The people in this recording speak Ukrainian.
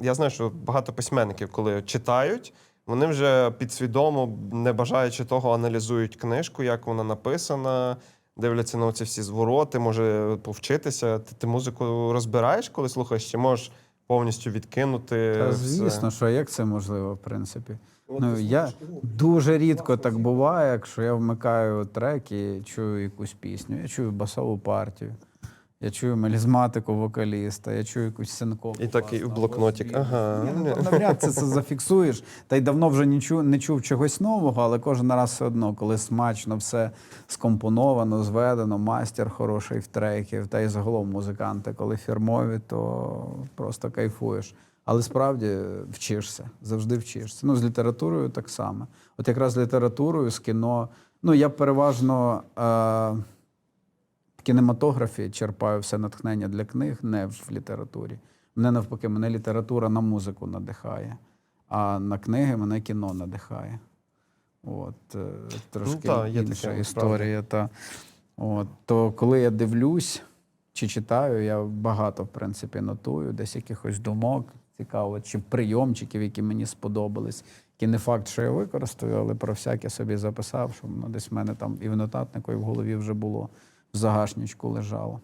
Я знаю, що багато письменників, коли читають, вони вже підсвідомо, не бажаючи того, аналізують книжку, як вона написана, дивляться на ці всі звороти, може повчитися. Ти, ти музику розбираєш, коли слухаєш, чи можеш повністю відкинути? Та, все? звісно, що як це можливо, в принципі. Ну, я ну, дуже рідко так буває, якщо я вмикаю трек і чую якусь пісню, я чую басову партію, я чую мелізматику вокаліста, я чую якусь синкову. І так і в блокнотик, ага. Ну, навряд це, це зафіксуєш. Та й давно вже не чув, не чув чогось нового, але кожен раз все одно, коли смачно все скомпоновано, зведено, мастер хороший в треків, та й загалом музиканти, коли фірмові, то просто кайфуєш. Але справді вчишся, завжди вчишся. Ну, з літературою так само. От якраз з літературою, з кіно. Ну, я переважно е, кінематографі черпаю все натхнення для книг, не в літературі. Мене навпаки, мене література на музику надихає, а на книги мене кіно надихає. От, е, трошки та, є таке, інша насправді. історія. Та, от, то коли я дивлюсь чи читаю, я багато, в принципі, нотую, десь якихось думок, цікаво, чи прийомчиків, які мені сподобались. Які не факт, що я використаю, але про всяке собі записав, що воно десь в мене там і в нотатнику, і в голові вже було в загашничку лежало.